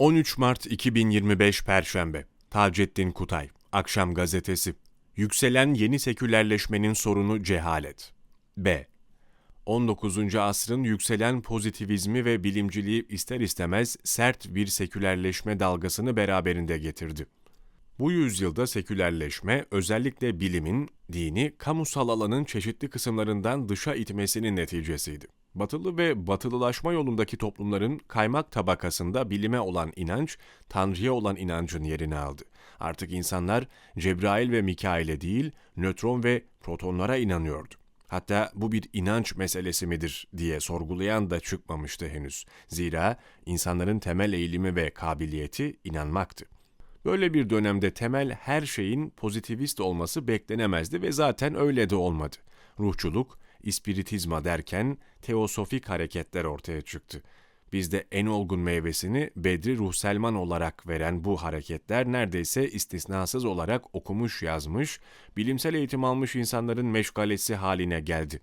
13 Mart 2025 Perşembe Taceddin Kutay Akşam Gazetesi Yükselen yeni sekülerleşmenin sorunu cehalet. B. 19. asrın yükselen pozitivizmi ve bilimciliği ister istemez sert bir sekülerleşme dalgasını beraberinde getirdi. Bu yüzyılda sekülerleşme özellikle bilimin, dini, kamusal alanın çeşitli kısımlarından dışa itmesinin neticesiydi. Batılı ve batılılaşma yolundaki toplumların kaymak tabakasında bilime olan inanç, Tanrı'ya olan inancın yerini aldı. Artık insanlar Cebrail ve Mikail'e değil, nötron ve protonlara inanıyordu. Hatta bu bir inanç meselesi midir diye sorgulayan da çıkmamıştı henüz. Zira insanların temel eğilimi ve kabiliyeti inanmaktı. Böyle bir dönemde temel her şeyin pozitivist olması beklenemezdi ve zaten öyle de olmadı. Ruhçuluk, ispiritizma derken teosofik hareketler ortaya çıktı. Bizde en olgun meyvesini Bedri Ruhselman olarak veren bu hareketler neredeyse istisnasız olarak okumuş yazmış, bilimsel eğitim almış insanların meşgalesi haline geldi.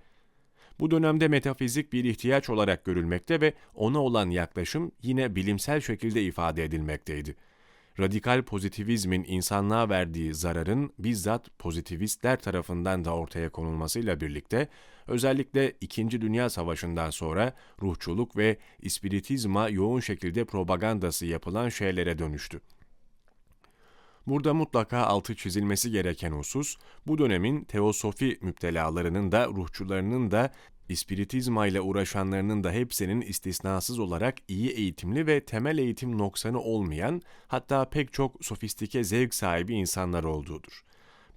Bu dönemde metafizik bir ihtiyaç olarak görülmekte ve ona olan yaklaşım yine bilimsel şekilde ifade edilmekteydi radikal pozitivizmin insanlığa verdiği zararın bizzat pozitivistler tarafından da ortaya konulmasıyla birlikte özellikle İkinci Dünya Savaşı'ndan sonra ruhçuluk ve ispiritizma yoğun şekilde propagandası yapılan şeylere dönüştü. Burada mutlaka altı çizilmesi gereken husus, bu dönemin teosofi müptelalarının da ruhçularının da İspiritizma ile uğraşanlarının da hepsinin istisnasız olarak iyi eğitimli ve temel eğitim noksanı olmayan, hatta pek çok sofistike zevk sahibi insanlar olduğudur.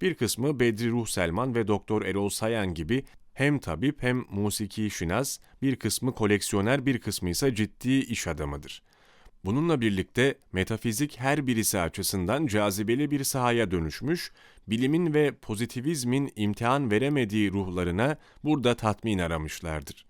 Bir kısmı Bedri Ruh Selman ve Doktor Erol Sayan gibi hem tabip hem musiki şinas, bir kısmı koleksiyoner, bir kısmı ise ciddi iş adamıdır. Bununla birlikte metafizik her birisi açısından cazibeli bir sahaya dönüşmüş, bilimin ve pozitivizmin imtihan veremediği ruhlarına burada tatmin aramışlardır.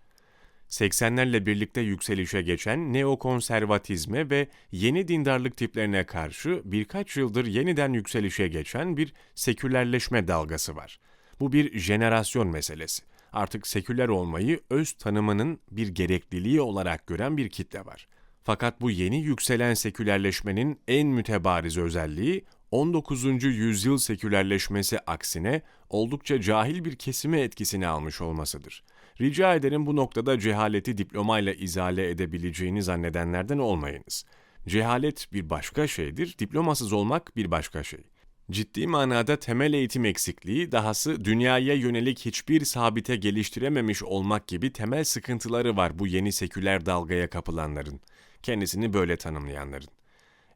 80'lerle birlikte yükselişe geçen neokonservatizme ve yeni dindarlık tiplerine karşı birkaç yıldır yeniden yükselişe geçen bir sekülerleşme dalgası var. Bu bir jenerasyon meselesi. Artık seküler olmayı öz tanımının bir gerekliliği olarak gören bir kitle var. Fakat bu yeni yükselen sekülerleşmenin en mütebariz özelliği 19. yüzyıl sekülerleşmesi aksine oldukça cahil bir kesime etkisini almış olmasıdır. Rica ederim bu noktada cehaleti diplomayla izale edebileceğini zannedenlerden olmayınız. Cehalet bir başka şeydir, diplomasız olmak bir başka şey. Ciddi manada temel eğitim eksikliği, dahası dünyaya yönelik hiçbir sabite geliştirememiş olmak gibi temel sıkıntıları var bu yeni seküler dalgaya kapılanların kendisini böyle tanımlayanların.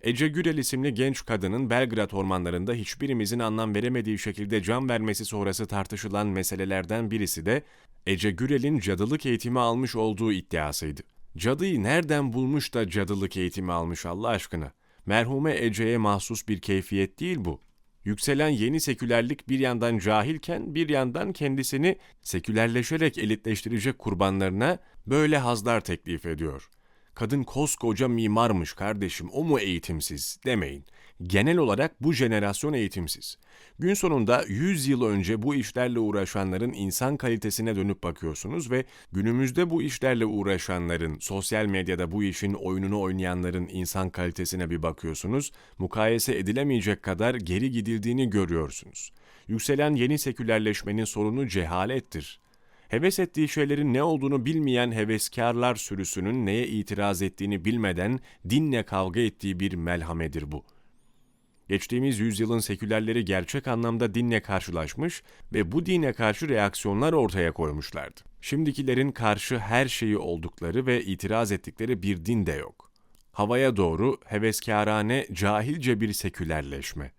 Ece Gürel isimli genç kadının Belgrad ormanlarında hiçbirimizin anlam veremediği şekilde can vermesi sonrası tartışılan meselelerden birisi de Ece Gürel'in cadılık eğitimi almış olduğu iddiasıydı. Cadıyı nereden bulmuş da cadılık eğitimi almış Allah aşkına? Merhume Ece'ye mahsus bir keyfiyet değil bu. Yükselen yeni sekülerlik bir yandan cahilken bir yandan kendisini sekülerleşerek elitleştirecek kurbanlarına böyle hazlar teklif ediyor kadın koskoca mimarmış kardeşim o mu eğitimsiz demeyin. Genel olarak bu jenerasyon eğitimsiz. Gün sonunda 100 yıl önce bu işlerle uğraşanların insan kalitesine dönüp bakıyorsunuz ve günümüzde bu işlerle uğraşanların, sosyal medyada bu işin oyununu oynayanların insan kalitesine bir bakıyorsunuz, mukayese edilemeyecek kadar geri gidildiğini görüyorsunuz. Yükselen yeni sekülerleşmenin sorunu cehalettir. Heves ettiği şeylerin ne olduğunu bilmeyen heveskarlar sürüsünün neye itiraz ettiğini bilmeden dinle kavga ettiği bir melhamedir bu. Geçtiğimiz yüzyılın sekülerleri gerçek anlamda dinle karşılaşmış ve bu dine karşı reaksiyonlar ortaya koymuşlardı. Şimdikilerin karşı her şeyi oldukları ve itiraz ettikleri bir din de yok. Havaya doğru heveskarane, cahilce bir sekülerleşme.